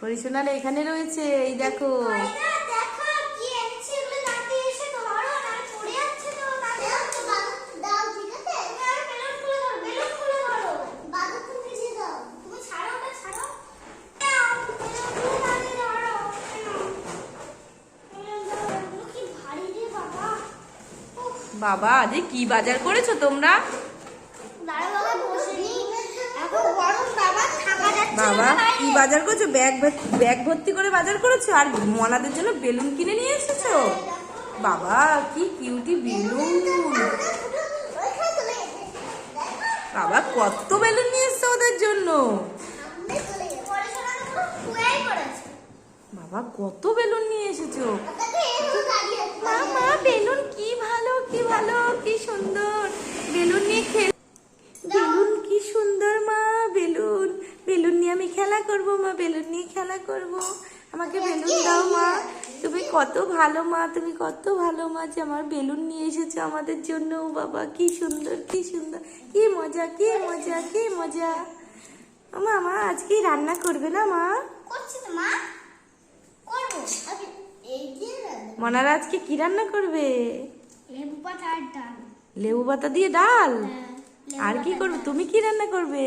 হরিশোনার এখানে রয়েছে এই দেখো। বাবা আজ কি বাজার করেছ তোমরা? বাবা কি বাজার করেছ? ব্যাগ ব্যাগ ভর্তি করে বাজার করেছ? আর মনাদের জন্য বেলুন কিনে নিয়ে এসেছ? বাবা কি কিউটি বেলুন। বাবা কত বেলুন নিয়ে এসছো ওদের জন্য? বাবা কত বেলুন নিয়ে এসেছ? মা মা বেলুন কি ভালো কি ভালো কি সুন্দর। বেলুন নিয়ে খেল আমি খেলা করব মা বেলুন নিয়ে খেলা করব। আমাকে বেলুন দাও মা। তুমি কত ভালো মা তুমি কত ভালো মা যে আমার বেলুন নিয়ে এসেছ আমাদের জন্য। বাবা কি সুন্দর কি সুন্দর কি মজা কি মজা কি মজা। মা মা আজকে রান্না করবে না মা? মনারা আজকে কি রান্না করবে? লেবু পাতা দিয়ে ডাল? আর কি করবে? তুমি কি রান্না করবে?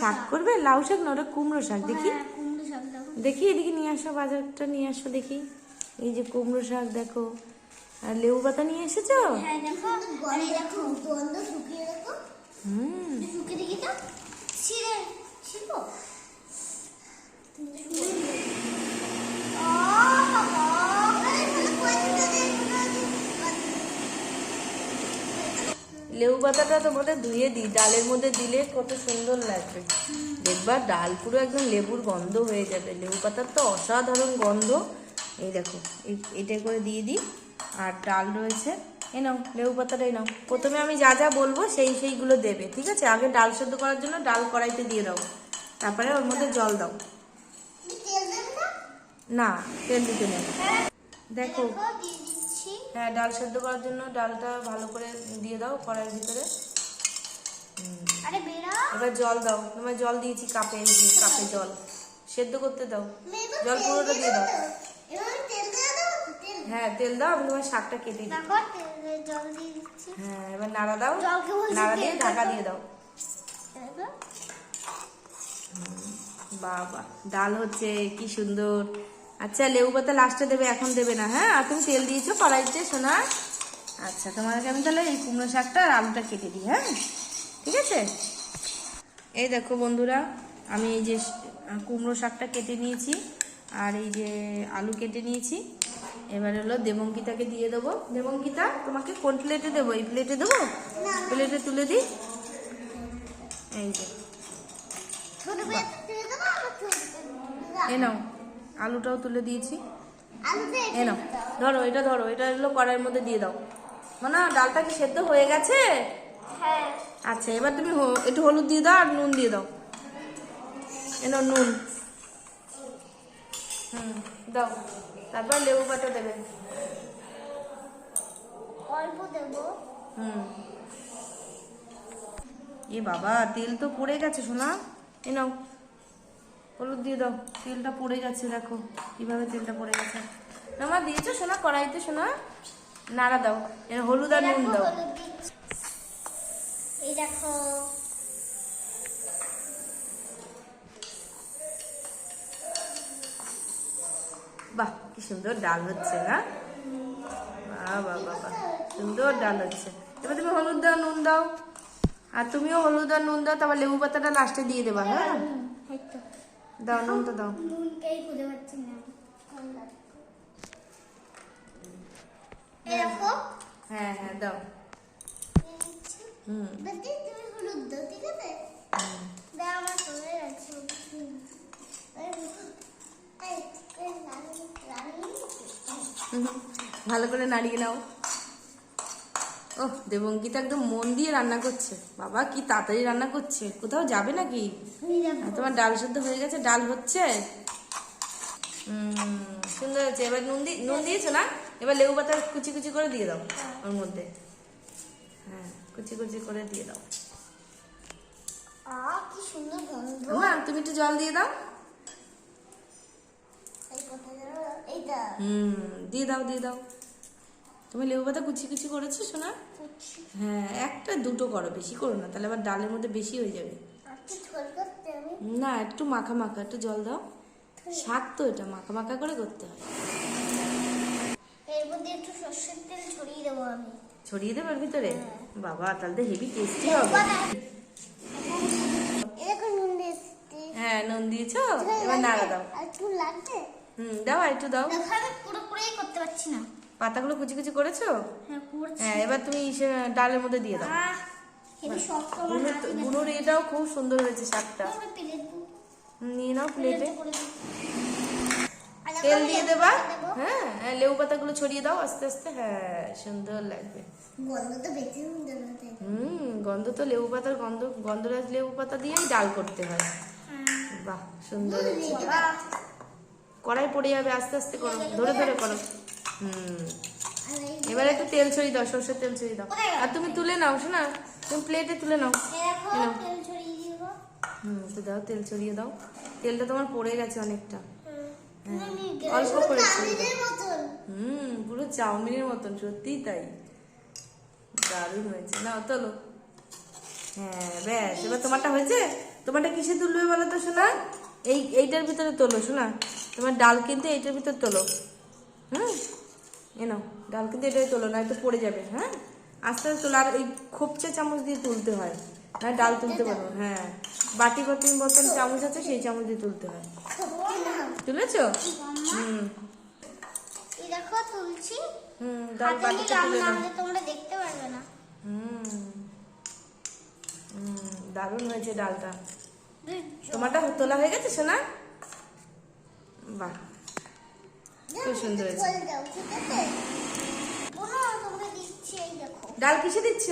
শাক করবে? লাউ শাক না ওটা কুমড়ো শাক দেখি। দেখি। এদিকে নিয়ে আসো বাজারটা নিয়ে আসো দেখি। এই যে কুমড়ো শাক দেখো। আর লেবু পাতা নিয়ে এসেছ? হুম। লেবু পাতাটা তোমাদের ধুয়ে দিই ডালের মধ্যে দিলে কত সুন্দর লাগবে। দেখবা ডাল পুরো একদম লেবুর গন্ধ হয়ে যাবে। লেবু পাতার তো অসাধারণ গন্ধ। এই দেখো এটা করে দিয়ে দিই। আর ডাল রয়েছে এ নাও লেবু পাতাটা নাও। প্রথমে আমি যা যা বলব সেই সেইগুলো দেবে ঠিক আছে? আগে ডাল সেদ্ধ করার জন্য ডাল কড়াইতে দিয়ে দাও। তারপরে ওর মধ্যে জল দাও। না? তেল দিতে নেই। দেখো হ্যাঁ ডাল সেদ্ধ করার জন্য ডালটা ভালো করে দিয়ে দাও কড়াইয়ের ভিতরে। আরে বেরা এবার জল দাও। তোমার জল দিয়েছি কাপে কাপে জল। সেদ্ধ করতে দাও। জল পুরোটা দিয়ে দাও। হ্যাঁ তেল দাও আমি তোমার শাকটা কেটে দিই। হ্যাঁ এবার নাড়া দাও। নাড়া দিয়ে ঢাকা দিয়ে দাও। বাবা ডাল হচ্ছে কি সুন্দর। আচ্ছা লেবু পাতা লাস্টে দেবে এখন দেবে না হ্যাঁ? আর তুমি তেল দিয়েছ কড়াইতে সোনা। আচ্ছা তোমাকে আমি তাহলে এই কুমড়ো শাকটা আর আলুটা কেটে দিই হ্যাঁ? ঠিক আছে? এই দেখো বন্ধুরা আমি এই যে কুমড়ো শাকটা কেটে নিয়েছি আর এই যে আলু কেটে নিয়েছি। এবার হলো দেবঙ্কিতাকে দিয়ে দেবো। দেবঙ্কিতা তোমাকে কোন প্লেটে দেবো? এই প্লেটে দেবো? প্লেটে তুলে দিই? এই যে। এ নাও। আলুটাও তুলে দিয়েছি। আলুতে এ নাও ধরো এটা ধরো এটা হলো কড়াইয়ের মধ্যে দিয়ে দাও। মানে ডালটা কি সেদ্ধ হয়ে গেছে? হ্যাঁ। আচ্ছা এবার তুমি একটু হলুদ দিয়ে দাও আর নুন দিয়ে দাও। এ নাও নুন। হুম দাও। তারপর লেবু পাতা দেবে। অল্প দেবো। হুম। এ বাবা তেল তো পড়ে গেছে শোনা এ নাও। হলুদ দিয়ে দাও তেলটা পড়ে গেছে দেখো কীভাবে তেলটা পড়ে গেছে। আমার দিয়েছ শোনা কড়াইতে শোনা নাড়া দাও এর হলুদ আর নুন দাও। এই দেখো। বাহ কি সুন্দর ডাল হচ্ছে না? বাহ বাহ বাহ বাহ সুন্দর ডাল হচ্ছে। এবার তুমি হলুদ দাও নুন দাও। আর তুমিও হলুদ আর নুন দাও তারপর লেবু পাতাটা লাস্টে দিয়ে দেবা হ্যাঁ? দাও নুনটা দাও। নুনটাই খুঁজে পাচ্ছি না। এই হ্যাঁ হ্যাঁ দাও। হুম। তুমি হলুদ দাও ঠিক আছে? দাও আমার। হুম, ভালো করে নাড়িয়ে নাও। ও দেবঙ্কিতা একদম মন দিয়ে রান্না করছে। বাবা কি তাড়াতাড়ি রান্না করছে? কোথাও যাবে নাকি? আর তোমার ডাল সেদ্ধ হয়ে গেছে ডাল হচ্ছে। সুন্দর হচ্ছে এবার নুন দি নুন দিয়েছ না? এবার লেবু পাতা কুচি কুচি করে দিয়ে দাও ওর মধ্যে। হ্যাঁ কুচি কুচি করে দিয়ে দাও। কি সুন্দর গন্ধ। তুমি একটু জল দিয়ে দাও। হুম দিয়ে দাও দিয়ে দাও। তুমি লেবু পাতা কুচি কুচি করেছ শোনা কুচি হ্যাঁ একটা দুটো করো বেশি করো না তাহলে আবার ডালের মধ্যে বেশি হয়ে যাবে। আমি? না একটু মাখা মাখা একটু জল দাও। শাক তো এটা মাখা মাখা করে করতে হয়। এর মধ্যে একটু সর্ষের তেল ছড়িয়ে দেবো আমি। ছড়িয়ে দেবে ওর ভিতরে? হ্যাঁ। বাবা তাহলে তো হেভি টেস্টি হবে। হ্যাঁ নুন দিয়েছ? এবার নাড়া দাও। একটু লাগবে? হুম দাও আর একটু দাও। পুরোপুরি করতে পারছি না। পাতাগুলো কুচি কুচি করেছ? হ্যাঁ হ্যাঁ এবার তুমি ডালের মধ্যে দিয়ে দাও। বুনুর এটাও খুব সুন্দর হয়েছে শাকটা। নিয়ে নাও প্লেটে আর তেল দিয়ে দেবা? হ্যাঁ হ্যাঁ, লেবু পাতাগুলো ছড়িয়ে দাও আস্তে আস্তে। হ্যাঁ সুন্দর লাগবে। হুম গন্ধ তো লেবু পাতার গন্ধ গন্ধরাজ লেবু পাতা দিয়েই ডাল করতে হয়। বাহ সুন্দর কড়াই পড়ে যাবে আস্তে আস্তে করো। ধরে ধরে করো। হুম। এবার একটু তেল ছড়িয়ে দাও সর্ষের তেল ছড়িয়ে দাও। আর তুমি তুলে নাও শোনা তুমি প্লেটে তুলে নাও। হুম তো দাও তেল ছড়িয়ে দাও। তেলটা তোমার পড়ে গেছে অনেকটা। অল্প করে হুম পুরো চাউমিনের মতন সত্যিই তাই। দারুণ হয়েছে। নাও তোলো। হ্যাঁ ব্যাস এবার তোমারটা হয়েছে? তোমারটা কিসে তুলবে বলো তো শোনা? এই এইটার ভিতরে তোলো শোনা? তোমার ডাল কিন্তু এইটার ভিতরে তোলো। হুম? এ নাও ডাল কিন্তু এটাই তোলো না তো পড়ে যাবে হ্যাঁ? আস্তে আস্তে তোলো আর এই খোপচে চামচ দিয়ে তুলতে হয় না ডাল তুলতে পারো হ্যাঁ। বাটি বাটি মতন চামচ আছে সেই চামচ দিয়ে তুলতে হয়। তুলেছ? হুম। দেখো তুলছি। হুম ডাল হাতে তুলে নাও তোমরা দেখতে পারবে না। হুম। হুম, দারুণ হয়েছে ডালটা। তোমারটা তোলা হয়ে গেছে সোনা? বাহ। খুব সুন্দর হয়েছে। ডাল কিসে দিচ্ছ?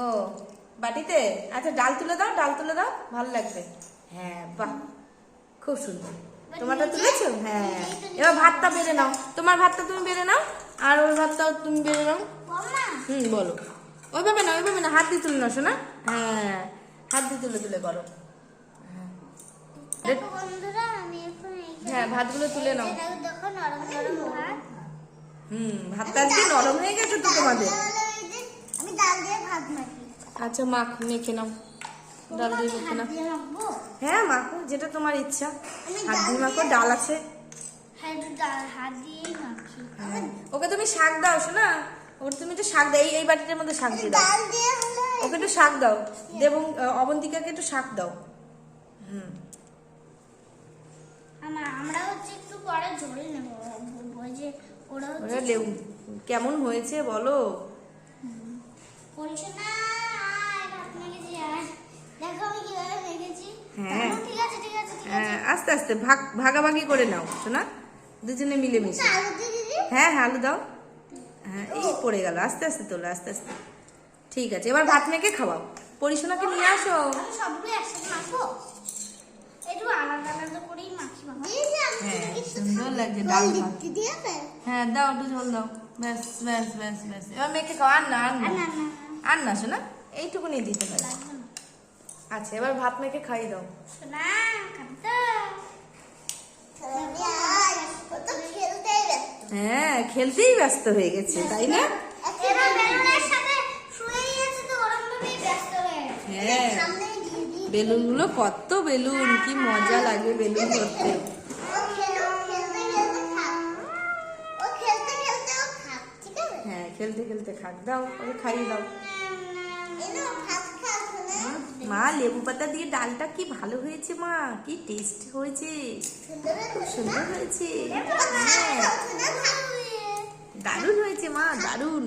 ও বাটিতে? আচ্ছা ডাল তুলে দাও ডাল তুলে দাও ভালো লাগবে। হ্যাঁ বাহ খুব সুন্দর। তোমারটা তুলেছো? হ্যাঁ। এবার ভাতটা বেড়ে নাও। তোমার ভাতটা তুমি বেড়ে নাও আর ওর ভাতটাও তুমি বেড়ে নাও। হুম বলো। ওইভাবে না ওইভাবে না হাত দিয়ে তুলে নাও শোনা হ্যাঁ হাত দিয়ে তুলে তুলে করো। হ্যাঁ ভাতগুলো তুলে নাও। নরম নরম ভাত হুম ভাতটা আজকে নরম হয়ে গেছে তো তোমাদের? আমি ডাল দিয়ে ভাত মাখি। আচ্ছা মাখ মেখে নাও। ডাল দিয়ে মেখে নাও। হ্যাঁ মাখো যেটা তোমার ইচ্ছা। হাত ডাল দিয়ে মাখো ডাল আছে। হ্যাঁ হ্যাঁ। ওকে তুমি শাক দাও শোনা? ওকে তুমি একটু শাক দাও এই বাটিটার মধ্যে শাক দিয়ে দাও। ওকে একটু শাক দাও। দেবং অবন্তিকাকে একটু শাক দাও। হুম। আমরা আমরা হচ্ছে একটু পরে ঝোল নেব যে ওরা ওরা লেবু কেমন হয়েছে বলো? বলছে না আয় ভাত মেখেছি আয় দেখো আমি কীভাবে মেখেছি হ্যাঁ। ঠিক আছে ঠিক আছে ঠিক আছে। হ্যাঁ আস্তে আস্তে ভাগ ভাগাভাগি করে নাও শোনা? দুজনে দিয়ে দিদি হ্যাঁ হ্যাঁ আলু দাও। হ্যাঁ এই পড়ে গেল আস্তে আস্তে তোলো আস্তে আস্তে। ঠিক আছে এবার ভাত মেখে খাওয়াও। পরিশোনাকে নিয়ে আসো। সবগুলো একসাথে মাখবো একটু আলাদা আলাদা করেই মাখি বাবা দিয়েছি আমি হ্যাঁ সুন্দর লাগছে ডাল ভাত। হ্যাঁ দাও একটু ঝোল দাও। ব্যাস ব্যাস ব্যাস ব্যাস। এবার মেখে খাও আর না আর না। না না আর না। শোনা। এইটুকুনি দিতে পারে। আচ্ছা এবার ভাত মেখে খাইয়ে দাও। হ্যাঁ খেলতেই ব্যস্ত হয়ে গেছে তাই না? হয়ে বেলুনগুলো কত বেলুন কি মজা লাগে বেলুন ধরতে। খেলতে খেলতে খাক। দাও ওকে খাইয়ে দাও। মা লেবু পাতা দিয়ে ডালটা কি ভালো হয়েছে মা? কি টেস্ট হয়েছে? সুন্দর হয়েছে, খুব সুন্দর হয়েছে। হ্যাঁ। দারুণ হয়েছে মা দারুণ।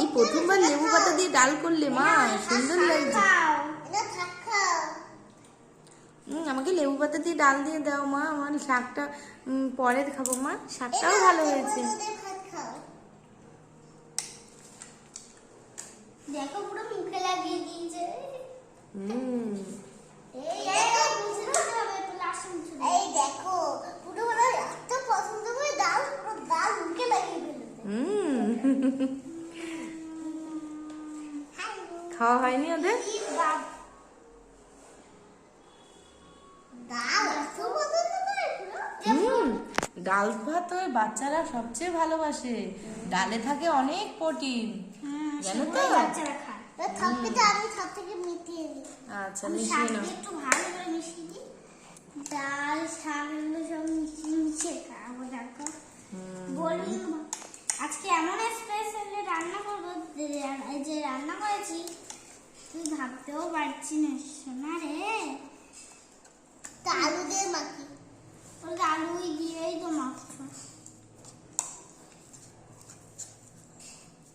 এই প্রথমবার লেবু পাতা দিয়ে ডাল করলে মা সুন্দর লাগছে। আমাকে লেবু পাতা দিয়ে ডাল দিয়ে দাও মা। আমার শাকটা পরে খাব মা। শাকটাও ভালো হয়েছে লেবু দিয়ে ভাত খাও। দেখো পুরো মুখে লাগিয়ে দিয়েছে। হুম। এই দেখো, মুছে হবে, একটু last এ মুছে দিতে হবে। এই দেখো পুরো ওরা এত পছন্দ করে ডাল পুরো ডাল মুখে লাগিয়ে ফেলেছে হুম। খাওয়া হয়নি ওদের? ডাল ভাত ওই বাচ্চারা সবচেয়ে ভালোবাসে। ডালে থাকে অনেক প্রোটিন। জানো তো? থাকতে আমি সব থেকে মিটিয়ে দিই। আচ্ছা মিশিয়ে নাও। একটু ভালো করে মিশিয়ে দিই। ডাল শাক এগুলো সব মিশিয়ে মিশিয়ে খাব দেখো। বলি আজকে এমন স্পেশালি রান্না করব যে রান্না করেছি তুই ভাবতেও পারছি না শোনা রে আলু দিয়ে মাখি ওই আলু দিয়েই তো মাখছো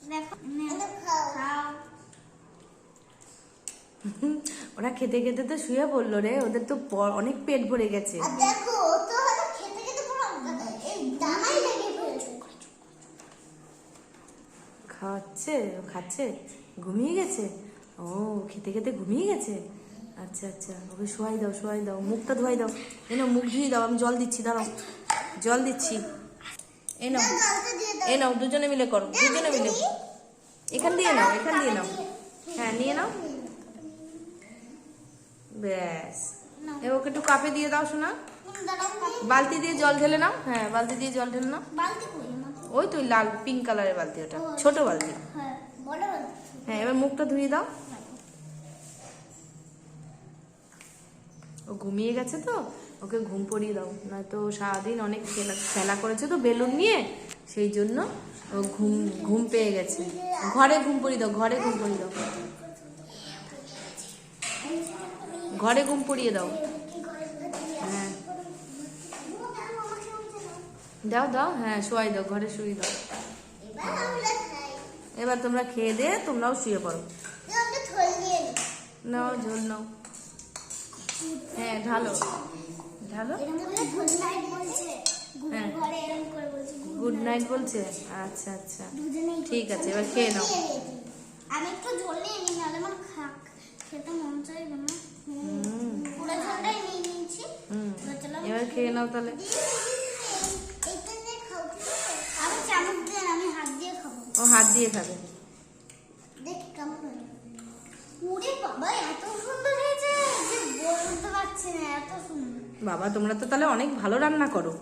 দেখো খাও ওরা খেতে খেতে তো শুয়ে পড়ল রে ওদের তো প- অনেক পেট ভরে গেছে। আর দেখো ও তো খেতে খেতে পুরো দানাই খাওয়াচ্ছে খাচ্ছে ঘুমিয়ে গেছে? ও খেতে খেতে ঘুমিয়ে গেছে? আচ্ছা আচ্ছা ওকে শোয়াই দাও শোয়াই দাও মুখটা ধোয়াই দাও। এ নাও মুখ ধুয়ে দাও আমি জল দিচ্ছি দাঁড়াও। জল দিচ্ছি। এ নাও এ নাও দুজনে মিলে করো দুজনে মিলে। এখান দিয়ে নাও এখান দিয়ে নাও। হ্যাঁ নিয়ে নাও। ব্যাস। ওকে একটু কাপে দিয়ে দাও শোনা বালতি দিয়ে জল ঢেলে নাও। হ্যাঁ বালতি দিয়ে জল ঢেলে নাও। ওই তো লাল পিঙ্ক কালারের বালতি ওটা। ছোট বালতি। হ্যাঁ বালতি। হ্যাঁ এবার মুখটা ধুয়ে দাও। ও ঘুমিয়ে গেছে তো? ওকে ঘুম পড়িয়ে দাও। নয়তো সারাদিন অনেক খেলা খেলা করেছে তো বেলুন নিয়ে। সেই জন্য ও ঘুম ঘুম পেয়ে গেছে। ঘরে ঘুম পড়িয়ে দাও ঘরে ঘুম পড়িয়ে দাও। ঘরে ঘুম পড়িয়ে দাও। হ্যাঁ। দাও দাও হ্যাঁ শোয়াই দাও ঘরে শুয়ে দাও। এবার তোমরা খেয়ে দিয়ে তোমরাও শুয়ে পড়ো। নাও ঝোল নাও। হ্যাঁ ঢালো। ঢালো? গুড নাইট বলছে হ্যাঁ। গুড নাইট বলছে? আচ্ছা আচ্ছা। ঠিক আছে, এবার খেয়ে নাও। আমি একটু জল নিয়ে নিই নাহলে আমার খাক। এবার খেয়ে নাও তাহলে। ও হাত দিয়ে খাবে। বাবা তোমরা তো তাহলে অনেক ভালো রান্না করো।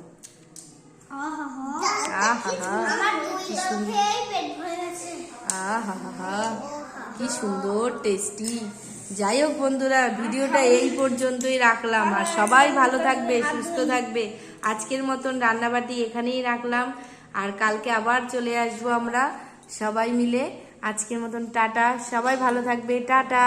কি সুন্দর টেস্টি। যাই হোক বন্ধুরা, ভিডিওটা এই পর্যন্তই রাখলাম। আর সবাই ভালো থাকবে, সুস্থ থাকবে। আজকের মতন রান্নাবাটি এখানেই রাখলাম। আর কালকে আবার চলে আসব আমরা সবাই মিলে। আজকের মতন টাটা। সবাই ভালো থাকবে। টাটা।